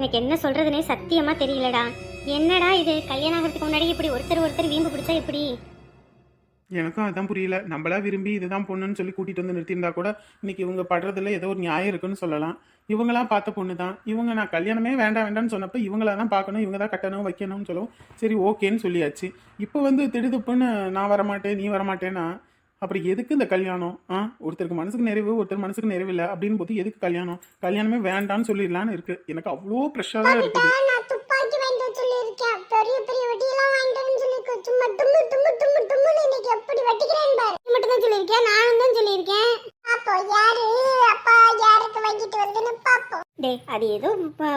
எனக்கு என்ன சொல்றதுனே சத்தியமா தெரியலடா. என்னடா இது? கல்யாணம் ஆகிறதுக்கு முன்னாடி இப்படி ஒருத்தர் ஒருத்தர் வீம்பு பிடிச்சா எப்படி? எனக்கும் அதான் புரியல. நம்மளா விரும்பி இதுதான் பொண்ணுன்னு சொல்லி கூட்டிட்டு வந்து நிறுத்தியிருந்தா கூட இன்னைக்கு இவங்க படுறதுல ஏதோ ஒரு நியாயம் இருக்குன்னு சொல்லலாம். இவங்களாம் பார்த்த பொண்ணு தான் இவங்க நான் கல்யாணமே வேண்டாம் வேண்டாம்னு சொன்னப்ப இவங்கள தான் பார்க்கணும் இவங்க தான் கட்டணும் வைக்கணும்னு சொல்லவும் சரி ஓகேன்னு சொல்லியாச்சு. இப்போ வந்து திடுதுப்புன்னு நான் வரமாட்டேன் நீ வரமாட்டேன்னா அப்புறம் எதுக்கு இந்த கல்யாணம்? ஆ ஒருத்தருக்கு மனசுக்கு நிறைவு ஒருத்தர் மனசுக்கு நிறைவு இல்லை அப்படின்னு போது எதுக்கு கல்யாணம்? கல்யாணமே வேண்டாம்னு சொல்லிடலான்னு இருக்கு. எனக்கு அவ்வளோ ப்ரெஷ்ஷாக தான் இருக்குது. சொல்லியிருக்கேன். நானும் தான் சொல்லியிருக்கேன். அப்போ யாரு? அப்பா யாருக்கு வாங்கிட்டு வருதுன்னு பாப்போம். டே அது ஏதோ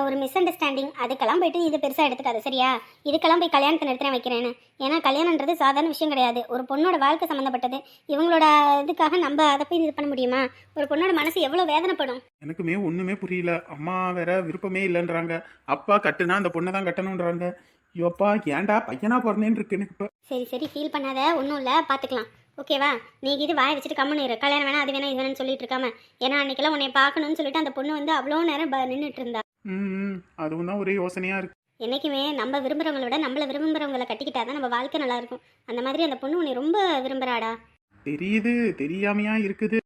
ஒரு மிஸ் அண்டர்ஸ்டாண்டிங் அதுக்கெல்லாம் போயிட்டு இது பெருசாக எடுத்துக்காது சரியா? இதுக்கெல்லாம் போய் கல்யாணத்தை நிறுத்தின வைக்கிறேன்னு. ஏன்னா கல்யாணன்றது சாதாரண விஷயம் கிடையாது. ஒரு பொண்ணோட வாழ்க்கை சம்மந்தப்பட்டது இவங்களோட இதுக்காக நம்ம அதை போய் இது பண்ண முடியுமா? ஒரு பொண்ணோட மனசு எவ்வளோ வேதனைப்படும்? எனக்குமே ஒண்ணுமே புரியல. அம்மா வேற விருப்பமே இல்லைன்றாங்க. அப்பா கட்டுனா அந்த பொண்ணை தான் கட்டணுன்றாங்க ஐயோப்பா ஏன்டா பையனா பிறந்தேன்னு இருக்கு எனக்கு சரி சரி ஃபீல் பண்ணாத. ஒன்றும் இல்லை. பார்த்துக்கலாம் ஓகேவா நீ இது வாயை வச்சுட்டு கம்முன்னு இரு. கல்யாணம் வேணா அது வேணா இது வேணும்னு சொல்லிட்டு இருக்காம. ஏன்னா அன்னைக்கெல்லாம் உன்னை பார்க்கணும்னு சொல்லிட்டு அந்த பொண்ணு வந்து அவ்வளோ நேரம் ப- நின்னுட்டு இருந்தா. ம் அதுவும் தான் ஒரே யோசனையா இருக்கு. என்னைக்குமே நம்ம விரும்புறவங்கள விட நம்மள விரும்புறவங்களை கட்டிக்கிட்டா தான் நம்ம வாழ்க்கை நல்லா இருக்கும். அந்த மாதிரி அந்த பொண்ணு உன்னை ரொம்ப விரும்புறாடா? தெரியுது தெரியாமையா இருக்குது.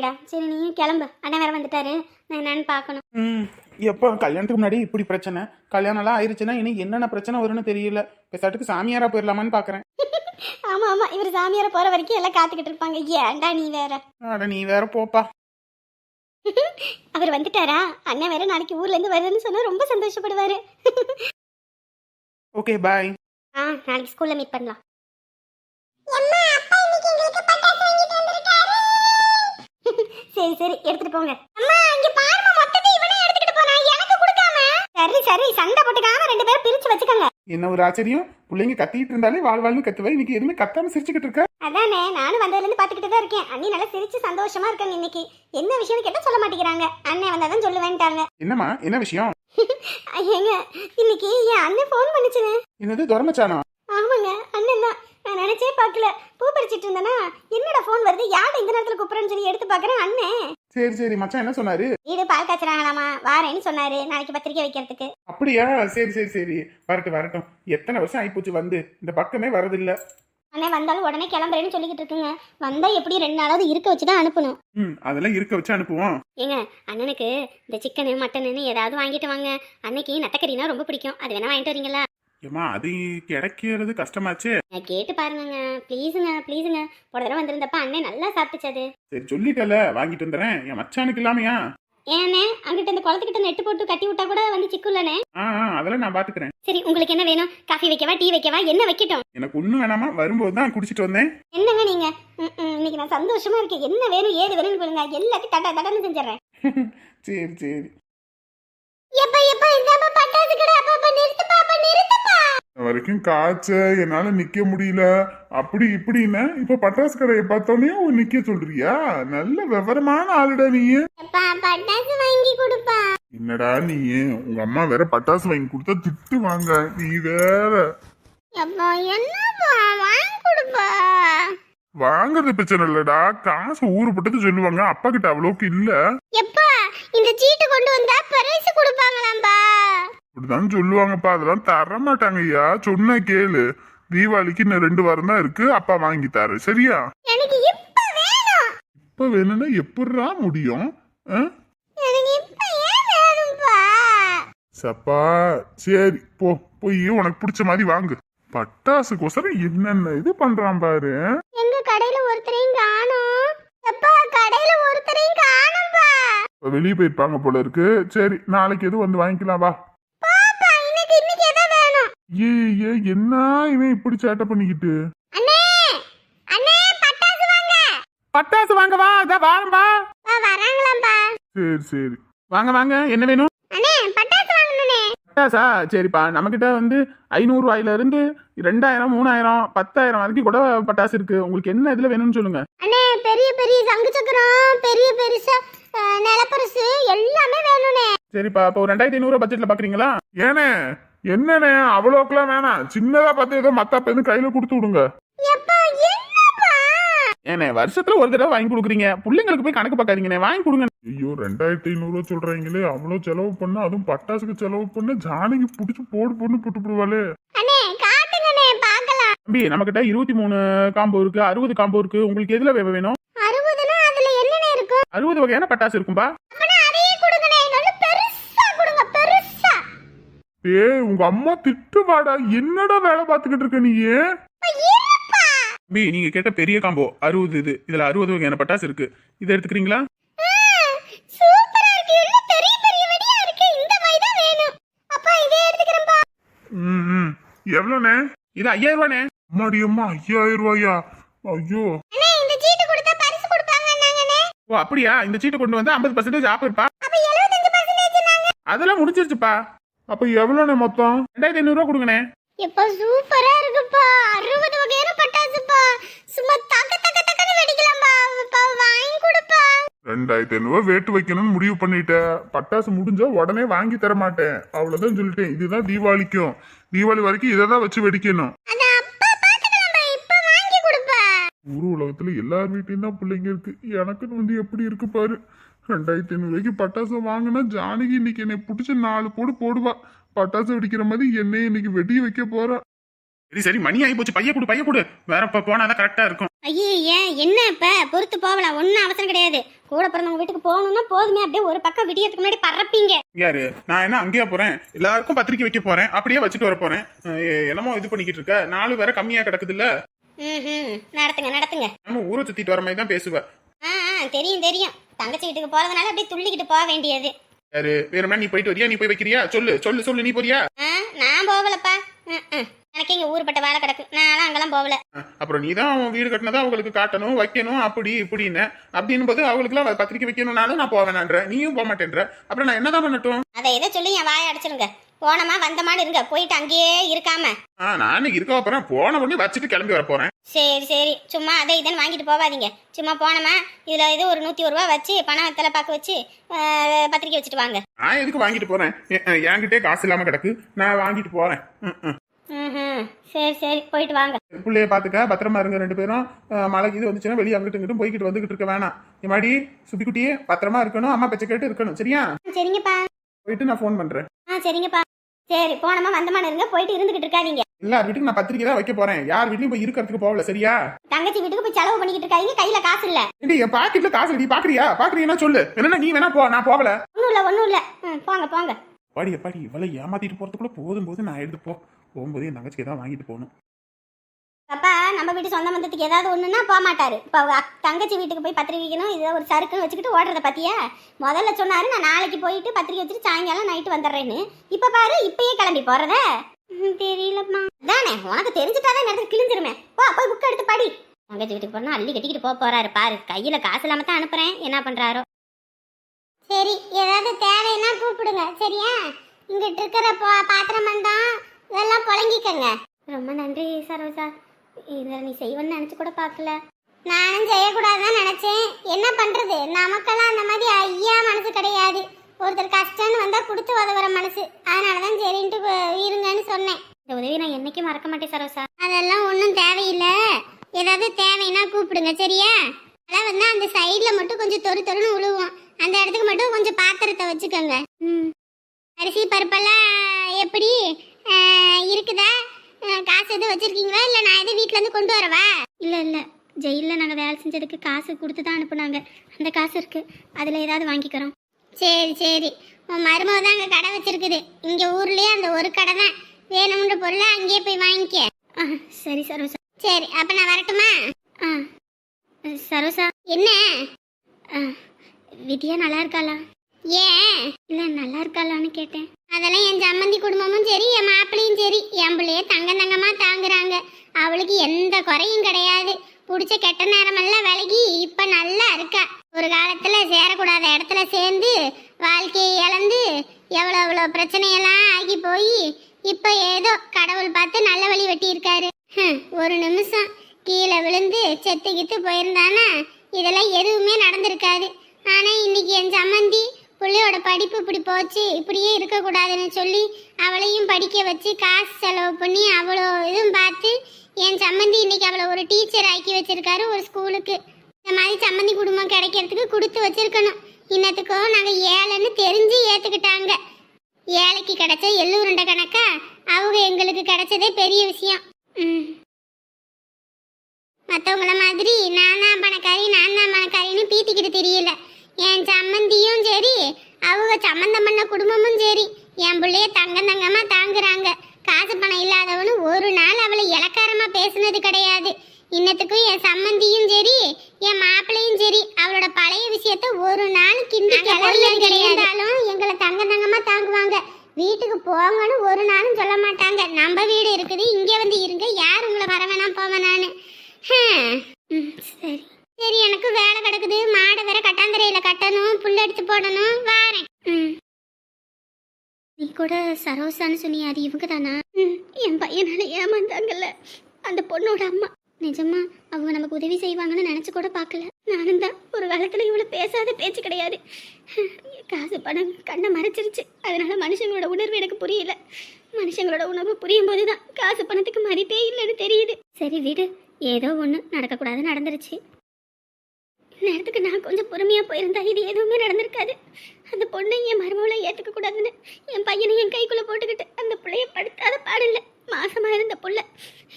சரிடா. சரி நீயும் கிளம்பு. அண்ணன் வேற வந்துட்டாரு. நான் என்னன்னு பார்க்கணும். ம் எப்போ? கல்யாணத்துக்கு முன்னாடி இப்படி பிரச்சனை. கல்யாணம்லாம் ஆயிருச்சுன்னா இனி என்னென்ன பிரச்சனை வரும்னு தெரியல. பெசாட்டுக்கு சாமியாரா போயிடலாமான்னு பார்க்கறேன் ஆமா ஆமா. இவர் சாமியார போற வரைக்கும் எல்லாம் காத்துக்கிட்டு இருப்பாங்க. ஏன்டா நீ வேற? அட நீ வேற போப்பா. அவர் வந்துட்டாரா? அண்ணன் வேற நாளைக்கு ஊர்ல இருந்து வருதுன்னு சொன்னா ரொம்ப சந்தோஷப்படுவாரு. ஓகே பாய் ஆ நாளைக்கு ஸ்கூல்ல மீட் பண்ணலாம். அம்மா அப்பா இன்னைக்கு எங்களுக்கு பட்டாசு வாங்கிட்டு வந்திருக்காரு சரி சரி எடுத்துட்டு போங்க. அம்மா இங்க பாருமா மொத்தத்தை இவனே எடுத்துக்கிட்டு போறான். எனக்கு கொடுக்காம. சரி சரி சண்டை போட்டுக்காம ரெண்டு பேரும் பிரிச்சு வச்சுக்கோங்க. என்ன ஒரு ஆச்சரியம்? பிள்ளைங்க கத்திட்டு இருந்தாலே வாழ் வாழ்னு கத்துவேன் இன்னைக்கு எதுவுமே கத்தாம சிரிச்சுக்கிட்டு இருக்க? அதானே நானும் வந்ததுல இருந்து பாத்துக்கிட்டு தான் இருக்கேன். அண்ணி நல்லா சிரிச்சு சந்தோஷமா இருக்காங்க இன்னைக்கு. என்ன விஷயம்னு கேட்டா சொல்ல மாட்டேங்கிறாங்க. அண்ணன் வந்தாதான் சொல்லுவேன்ட்டாங்க. என்னம்மா என்ன விஷயம்? ஏங்க இன்னைக்கு என் அண்ணன் ஃபோன் பண்ணுச்சுங்க. என்னது துறமச்சானா ஆமாங்க அண்ணன் தான். நான் நினைச்சே பார்க்கல. பூ பறிச்சிட்டு இருந்தேனா? என்னடா ஃபோன் வருது? யார்ட்ட இந்த நேரத்துல கூப்பிடுறேன்னு சொல்லி எடுத்து பார்க்கறேன் அண்ணன் சரி சரி மச்சான் என்ன சொன்னாரு? வீடு பால் காய்ச்சறாங்களாமா? வாரேன்னு சொன்னாரு. நாளைக்கு பத்திரிக்கை வைக்கிறதுக்கு. அப்படியா? சரி சரி சரி. வரட்டும் வரட்டும். எத்தனை வருஷம் ஆயிப்போச்சு வந்து? இந்த பக்கமே வரதில்ல. அண்ணன் வந்தாலும் உடனே கிளம்புறேன்னு சொல்லிக்கிட்டு இருக்குங்க. வந்தா எப்படி ரெண்டு நாளாவது இருக்க வச்சு தான் அனுப்பணும். ம் அதெல்லாம் இருக்க வச்சு அனுப்புவோம். ஏங்க அண்ணனுக்கு இந்த சிக்கனு மட்டனுன்னு ஏதாவது வாங்கிட்டு வாங்க. அன்னைக்கு நத்தக்கறினா ரொம்ப பிடிக்கும். அது வேணா வாங்கிட்டு வரீங்களா? ஏமா அது கிடைக்கிறது கஷ்டமாச்சே. நான் கேட்டு பாருங்கங்க. ப்ளீஸுங்க ப்ளீஸுங்க. ஒரு தடவை வந்திருந்தப்ப அண்ணன் நல்லா சாப்பிட்டுச்சது சரி சொல்லிட்டல வாங்கிட்டு வந்துடுறேன். என் மச்சானுக்கு இல்லாமையா? ஏண்ணே அங்கிட்ட இந்த குளத்துக்கிட்ட நெட்டு போட்டு கட்டி விட்டா கூட வந்து சிக்குல்லண்ணே ஆ ஆ, அதெல்லாம் நான் பாத்துக்கிறேன். சரி உங்களுக்கு என்ன வேணும்? காஃபி வைக்கவா டீ வைக்கவா என்ன வைக்கட்டும்? எனக்கு ஒன்றும் வேணாமா வரும்போது தான் குடிச்சிட்டு வந்தேன். என்னங்க நீங்க? ம், ம், இன்னைக்கு நான் சந்தோஷமா இருக்கேன். என்ன வேணும் ஏது வேணும்னு சொல்லுங்க. எல்லாத்தையும் தட்ட தட்டன்னு செஞ்சிடறேன். சரி சரி. எப்ப எப்ப இந்தாப்பா பட்டாசு கடை அப்பா அப்பா நிறுத்துப்பா அப்பா நிறுத்துப்பா வரைக்கும் காய்ச்ச என்னால நிக்க முடியல. அப்படி இப்படின்னு இப்ப பட்டாசு கடையை பார்த்தோன்னே நிக்க சொல்றியா? நல்ல விவரமான ஆளுடா நீ பட்டாசு வாங்கி கொடுப்பா. என்னடா நீ உங்க அம்மா வேற பட்டாசு வாங்கி கொடுத்தா திட்டு வாங்க. நீ வேற. வாங்குறது பிரச்சனை இல்லடா. காசு ஊருப்பட்டது சொல்லுவாங்க. அப்பா கிட்ட அவ்வளோக்கு இல்ல. எப்பா இந்த சீட்டு கொண்டு வந்தா பரிசு கொடுப்பாங்களாம்பா. இப்படிதான் சொல்லுவாங்கப்பா. அதெல்லாம் தர மாட்டாங்க ஐயா சொன்ன கேளு. தீபாவளிக்கு இன்னும் ரெண்டு வாரம் தான் இருக்கு. அப்பா வாங்கி தர. சரியா? இப்ப வேணும். இப்ப வேணும்னா எப்படிரா முடியும்? சப்பா சரி போ. போய் உனக்கு பிடிச்ச மாதிரி வாங்கு. பட்டாசுக்கோசரம் என்னென்ன இது பண்றான் பாரு. எங்க கடையில ஒருத்தரையும் காணோம். அப்பா கடையில ஒருத்தரையும் காணோம்பா. வெளியே போயிருப்பாங்க போல இருக்கு. சரி நாளைக்கு எதுவும் வந்து வாங்கிக்கலாம். வா பாப்பா இன்னைக்கு இன்னைக்கு எதா வேணும் ஏ ஏ என்ன இவன் இப்படி சேட்டை பண்ணிக்கிட்டு? அண்ணே அண்ணே பட்டாசு வாங்க. பட்டாசு வாங்க வா அதான் வாரம்பா வா. வராங்களாம்பா. சரி சரி. வாங்க வாங்க என்ன வேணும்? அண்ணே பட்டாசு வாங்கணுனே பட்டாசா? சரிப்பா நம்மக்கிட்ட வந்து ஐநூறுரூவாயில இருந்து ரெண்டாயிரம் மூணாயிரம் பத்தாயிரம் வரைக்கும் கூட பட்டாசு இருக்கு. உங்களுக்கு என்ன இதில் வேணும்னு சொல்லுங்க. அண்ணே பெரிய பெரிய சங்கு சக்கரம் பெரிய பெருசா நிலப்பரிசு எல்லாமே வேணும்னே சரிப்பா இப்போ ரெண்டாயிரத்தி ஐநூறுரூவா பட்ஜெட்டில் பார்க்குறீங்களா ஏனே? என்னண்ணே அவ்வளோக்கெல்லாம் வேணாம். சின்னதா பார்த்து ஏதோ மத்தாப்ப எதுவும் கையில கொடுத்து விடுங்க. ஏண்ணே வருஷத்துல ஒரு தடவை வாங்கி கொடுக்குறீங்க. பிள்ளைங்களுக்கு போய் கணக்கு பார்க்காதீங்கண்ணே வாங்கி கொடுங்க. ஐயோ ரெண்டாயிரத்தி ஐநூறுவா சொல்றாங்களே அவ்வளோ செலவு பண்ண அதுவும் பட்டாசுக்கு செலவு பண்ண ஜானகி பிடிச்சி போடு பொண்ணு போட்டு போடுவாளே அண்ணே காட்டுங்கண்ணே பார்க்கலாம். தம்பி நம்மகிட்ட இருபத்தி மூணு காம்போ இருக்கு அறுபது காம்போ இருக்கு. உங்களுக்கு எதுல வே- வேணும்? அறுபது வகையான பட்டாசு இருக்கும்பா அப்பனா அதையே கொடுங்கண்ணே நல்ல பெருசா கொடுங்க பெருசா ஏய் உங்க அம்மா திட்டுவாடா. என்னடா வேலை பார்த்துக்கிட்டு இருக்க நீ இருப்பா தம்பி நீங்க கேட்ட பெரிய காம்போ அறுபது இது. இதுல அறுபது வகையான பட்டாசு இருக்கு. இதை எடுத்துக்கிறீங்களா? ம் ம். எவ்வளோண்ணே? இது ஐயாயிரம் ரூபாண்ணே. அம்மாடி அம்மா ஐயாயிரம் ரூபாயா? ஐயோ. ஓ அப்படியா? இந்த சீட்டை கொண்டு வந்து ஐம்பது பர்சன்டேஜ் ஆஃப் இருப்பா. அப்ப 75% பர்சன்டேஜ் அதெல்லாம் முடிஞ்சிருச்சுப்பா. அப்ப எவ்வளோண்ணே மொத்தம்? ரெண்டாயிரத்தி ஐநூறுரூவா கொடுங்கண்ணே. எப்பா சூப்பரா இருக்குப்பா. அறுபது வகையான பட்டாசுப்பா. சும்மா தக்க தக்க தக்கன்னு வெடிக்கலாம்பா. அப்பா, வாங்கி கொடுப்பா. ரெண்டாயிரத்தி ஐநூறுவா வேட்டு வைக்கணும்னு முடிவு பண்ணிட்டேன் பட்டாசு முடிஞ்சா உடனே வாங்கி தர மாட்டேன். அவ்வளவுதான் சொல்லிட்டேன். இதுதான் தீபாவளிக்கும். தீபாவளி வரைக்கும் இதை தான் வச்சு வெடிக்கணும். அத அப்பா பாத்துக்கலாம்பா இப்ப வாங்கி கொடுப்பா. ஊர் உலகத்துல எல்லார் வீட்லயும் தான் பிள்ளைங்க இருக்கு. எனக்குன்னு வந்து எப்படி இருக்கு பாரு. ரெண்டாயிரத்தி ஐநூறுவாய்க்கு பட்டாசு வாங்கினா ஜானகி இன்னைக்கு என்னை பிடிச்ச நாலு போடு போடுவா. பட்டாசு வெடிக்கிற மாதிரி என்னைய இன்னைக்கு வெடி வைக்க போறா. சரி சரி மணி ஆகி போச்சு. பைய கொடு பைய கொடு. வேற இப்ப போனாதான் கரெக்டா இருக்கும். ஐயே ஏன்? என்ன இப்ப? பொறுத்து போகலாம். ஒன்றும் அவசரம் கிடையாது. கூட பிறந்தவங்க வீட்டுக்கு போகணும்னா போதுமே. அப்படியே ஒரு பக்கம் விடியறதுக்கு முன்னாடி பறப்பீங்க யாரு? நான் என்ன அங்கேயா போறேன்? எல்லாருக்கும் பத்திரிக்கை வைக்க போறேன். அப்படியே வச்சுட்டு வர போறேன். என்னமோ இது பண்ணிக்கிட்டு இருக்க. நாலு வேற கம்மியா கிடக்குது இல்ல நடத்துங்க நடத்துங்க. நம்ம ஊரை சுத்திட்டு வர மாதிரி தான் பேசுவேன் ஆ ஆ தெரியும் தெரியும். தங்கச்சி வீட்டுக்கு போறதுனால அப்படியே துள்ளிக்கிட்டு போக வேண்டியது. யாரு? வேணும்னா நீ போயிட்டு வரியா? நீ போய் வைக்கிறியா? சொல்லு சொல்லு சொல்லு நீ போறியா? நான் போகலப்பா. எனக்கு இங்க ஊருப்பட்ட வேலை கிடக்கு. நான்லாம் அங்கெல்லாம் போகல அப்புறம் நீ தான் வீடு கட்டினதா அவங்களுக்கு காட்டணும் வைக்கணும் அப்படி இப்படின்னு. அப்படின்னும் போது அவங்களுக்குலாம் பத்திரிக்கை வைக்கணும்னாலும் நான் போவேனான்ற. நீயும் போக மாட்டேன்ற. அப்புறம் நான் என்னதான் பண்ணட்டும்? அதை எதை சொல்லி என் வாயை அடைச்சிருங்க. போனமா வந்தமான்னு இருங்க. போயிட்டு அங்கேயே இருக்காம. நான் இருக்க அப்புறம் போன உடனே வச்சுட்டு கிளம்பி வர போறேன் சரி சரி. சும்மா அதை இதுன்னு வாங்கிட்டு போகாதீங்க. சும்மா போனோமா இதில் இது ஒரு நூற்றி ஒரு ரூபா வச்சு பணம் தலை பார்க்க வச்சு பத்திரிக்கை வச்சுட்டு வாங்க. நான் எதுக்கு வாங்கிட்டு அஹ் என்கிட்டே காசு இல்லாம கிடக்கு. நான் வாங்கிட்டு போறேன். ம், சரி சரி. போயிட்டு வாங்க. பிள்ளைய பாத்துக்க பத்திரமா இருங்க ரெண்டு பேரும். மழைக்கு இது வந்துச்சுன்னா வெளியே அங்கிட்டு இங்கிட்டும் போய்கிட்டு வந்துகிட்டு இருக்க வேணாம். எமாடி சுத்திக்குட்டியே பத்திரமா இருக்கணும் அம்மா பேச்ச கேட்டு இருக்கணும். சரியா? சரிங்கப்பா. போயிட்டு நான் ஃபோன் பண்றேன். ஆ சரிங்கப்பா. சரி போனோமா வந்தமான இருங்க. போயிட்டு இருந்துகிட்டு இருக்காதீங்க. எல்லார் வீட்டுக்கும் நான் பத்திரிக்கை தான் வைக்க போறேன். யார் வீட்லயும் போய் இருக்கிறதுக்கு போகல சரியா? தங்கச்சி வீட்டுக்கு போய் செலவு பண்ணிக்கிட்டு இருக்காதீங்க. கையில காசு இல்ல. ஏண்டி என் பாக்கெட்ல காசு நீ பாக்குறியா? பாக்குறீங்கன்னா சொல்லு. என்னன்னா நீ வேணா போ நான் போகல. ஒன்றும் இல்லை ஒன்றும் இல்லை. போங்க போங்க. பாடி பாடி இவ்வளவு ஏமாத்திட்டு போறதுக்குள்ள போதும் போது நான் எடுத்து போ. போகும்போது என் தங்கச்சிக்கு தான் வாங்கிட்டு போகணும். அப்பா நம்ம வீட்டு சொந்த பந்தத்துக்கு ஏதாவது ஒண்ணுன்னா போக மாட்டாரு இப்போ தங்கச்சி வீட்டுக்கு போய் பத்திரிக்கை வைக்கணும் இதை ஒரு சறுக்குன்னு வச்சுக்கிட்டு ஓடுறத பத்தியா? முதல்ல சொன்னாரு நான் நாளைக்கு போயிட்டு பத்திரிக்கை வச்சுட்டு சாயங்காலம் நைட்டு வந்துடுறேன்னு. இப்ப பாரு இப்பயே கிளம்பி போறத. ம், தெரியலம்மா. தானே உனக்கு தெரிஞ்சுட்டாதான் நேரத்துக்கு கிழிஞ்சிருமே. போ போய் புக் எடுத்து படி. தங்கச்சி வீட்டுக்கு போனா அள்ளி கட்டிக்கிட்டு போக போறாரு பாரு. கையில காசு இல்லாம தான் அனுப்புறேன். என்ன பண்றாரோ? சரி ஏதாவது தேவைன்னா கூப்பிடுங்க சரியா? இங்கிட்டு இருக்கிற பாத்திரம் பண்டம் இதெல்லாம் புழங்கிக்கங்க. ரொம்ப நன்றி சரோஜா. இதை நீ செய்வன்னு நினைச்சு கூட பார்க்கல. நானும் செய்யக்கூடாதுதான் நினைச்சேன். என்ன பண்றது? நமக்கெல்லாம் அந்த மாதிரி ஐயா மனசு கிடையாது. ஒருத்தர் கஷ்டம்னு வந்தா கொடுத்து உதவுற மனசு. அதனாலதான் சரின்ட்டு போ- இருங்கன்னு சொன்னேன். இந்த உதவி நான் என்னைக்கும் மறக்க மாட்டேன் சரோஜா. அதெல்லாம் ஒன்றும் தேவையில்லை. ஏதாவது தேவைன்னா கூப்பிடுங்க சரியா? அதான் வந்து அந்த சைடில் மட்டும் கொஞ்சம் தொறு தொறுன்னு உழுவும். அந்த இடத்துக்கு மட்டும் கொஞ்சம் பாத்திரத்தை வச்சுக்கோங்க. ம். அரிசி பருப்பெல்லாம் எப்படி இருக்குதா? காசு எதுவும் வச்சிருக்கீங்களா? இல்லை நான் எதுவும் வீட்டிலேருந்து கொண்டு வரவா? இல்லை இல்லை. ஜெயிலில் நாங்கள் வேலை செஞ்சதுக்கு காசு கொடுத்து தான் அனுப்புனாங்க. அந்த காசு இருக்கு. அதில் ஏதாவது வாங்கிக்கிறோம். சரி சரி. உன் மருமக தான் அங்கே கடை வச்சிருக்குது. இங்கே ஊர்லேயே அந்த ஒரு கடை தான். வேணும்ன்ற பொருளை அங்கேயே போய் வாங்கிக்க. ஆ சரி சரோசா சரி அப்போ நான் வரட்டுமா? ஆ சரோசா என்ன? ஆ வித்யா நல்லா இருக்காளா? ஏன்? இல்லை நல்லா இருக்காளான்னு கேட்டேன். அதெல்லாம் என் சம்மந்தி குடும்பமும் சரி என் என் பிள்ளைய தங்க தங்கமா தாங்குறாங்க. அவளுக்கு எந்த குறையும் கிடையாது. பிடிச்ச கெட்ட நேரமெல்லாம் விலகி இப்ப நல்லா இருக்கா. ஒரு காலத்துல சேரக்கூடாத இடத்துல சேர்ந்து வாழ்க்கையை இழந்து எவ்வளோ எவ்வளோ பிரச்சனையெல்லாம் ஆகி போய் இப்ப ஏதோ கடவுள் பார்த்து நல்ல வழி வெட்டியிருக்காரு. ஹம், ஒரு நிமிஷம் கீழே விழுந்து செத்து கித்து போயிருந்தானா? இதெல்லாம் எதுவுமே நடந்திருக்காது. ஆனா இன்னைக்கு என் சம்மந்தி பிள்ளையோட படிப்பு இப்படி போச்சு இப்படியே இருக்கக்கூடாதுன்னு சொல்லி அவளையும் படிக்க வச்சு காசு செலவு பண்ணி அவ்வளோ இதுவும் பார்த்து என் சம்மந்தி இன்னைக்கு அவளை ஒரு டீச்சர் ஆக்கி வச்சிருக்காரு ஒரு ஸ்கூலுக்கு. இந்த மாதிரி சம்மந்தி குடும்பம் கிடைக்கிறதுக்கு கொடுத்து வச்சிருக்கணும். இன்னத்துக்கோ நாங்கள் ஏழைன்னு தெரிஞ்சு ஏற்றுக்கிட்டாங்க ஏழைக்கு கிடைச்ச எள்ளூருண்ட கணக்கா அவங்க எங்களுக்கு கிடைச்சதே பெரிய விஷயம். ம். மற்றவங்கள மாதிரி நான் தான் பணக்காரி நான் தான் பணக்காரின்னு பீத்திக்கிட்டு தெரியல. என் சம்மந்தியும் சரி அவங்க சம்மந்தம் பண்ண குடும்பமும் சரி. என் பிள்ளைய தங்க தங்கமா தாங்குறாங்க. காசு பணம் இல்லாதவனு ஒரு நாள் அவளை இலக்காரமா பேசுனது கிடையாது. இன்னத்துக்கும் என் சம்மந்தியும் சரி என் மாப்பிள்ளையும் சரி. அவளோட பழைய விஷயத்த ஒரு நாள் கிண்டி கிடையாதாலும் எங்களை தங்க தங்கமா தாங்குவாங்க. வீட்டுக்கு போங்கன்னு ஒரு நாளும் சொல்ல மாட்டாங்க. நம்ம வீடு இருக்குது இங்கே வந்து இருங்க. யார் உங்களை வர வேணாம் போவேனான்னு ஹம். ம், சரி. சரி எனக்கு வேலை கிடக்குது. மாடை வேற கட்டாந்தரையில கட்டணும். புல் எடுத்து போடணும். வாரேன். ம். நீ கூட சரோசான்னு சொன்னியா அது இவங்க தானா என் பையனால ஏமாந்தாங்கல்ல. அந்த பொண்ணோட அம்மா. நிஜமா அவங்க நமக்கு உதவி செய்வாங்கன்னு நினைச்சு கூட பார்க்கல. நானும் தான் ஒரு காலத்துல இவ்வளவு பேசாத பேச்சு கிடையாது. காசு பணம் கண்ணை மறைச்சிருச்சு. அதனால மனுஷங்களோட உணர்வு எனக்கு புரியல. மனுஷங்களோட உணர்வு புரியும் போதுதான் காசு பணத்துக்கு மதிப்பே இல்லைன்னு தெரியுது. சரி விடு. ஏதோ ஒன்று நடக்கக்கூடாது நடந்துருச்சு. நேரத்துக்கு நான் கொஞ்சம் பொறுமையாக போயிருந்தா இது எதுவுமே நடந்திருக்காது. அந்த பொண்ணை என் மருமகளை ஏற்றுக்க கூடாதுன்னு என் பையனை என் கைக்குள்ளே போட்டுக்கிட்டு அந்த பிள்ளைய படுத்தாத பாடல மாசமா இருந்த புள்ள.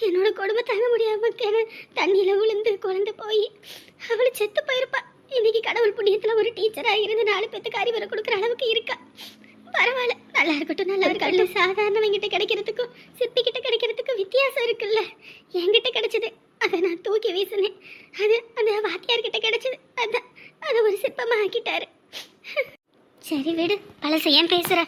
என்னோட கொடுமை தாங்க முடியாம கிண தண்ணியில் விழுந்து குழந்து போய் அவள் செத்து போயிருப்பா. இன்னைக்கு கடவுள் புண்ணியத்தில் ஒரு டீச்சராக இருந்து நாலு பேத்துக்கு அறிவுரை கொடுக்குற அளவுக்கு இருக்கா. பரவாயில்ல. நல்லா இருக்கட்டும் நல்லா இருக்கட்டும். சாதாரணவங்கிட்ட கிடைக்கிறதுக்கும் சிப்பிக்கிட்ட கிடைக்கிறதுக்கும் வித்தியாசம் இருக்குல்ல. என்கிட்ட கிடைச்சது. அதை நான் தூக்கி வீசினேன் அது அந்த வாத்தியார்கிட்ட கிடைச்சது அதான் அதை ஒரு சிற்பமா ஆக்கிட்டாரு சரி விடு பழச ஏன் பேசுற?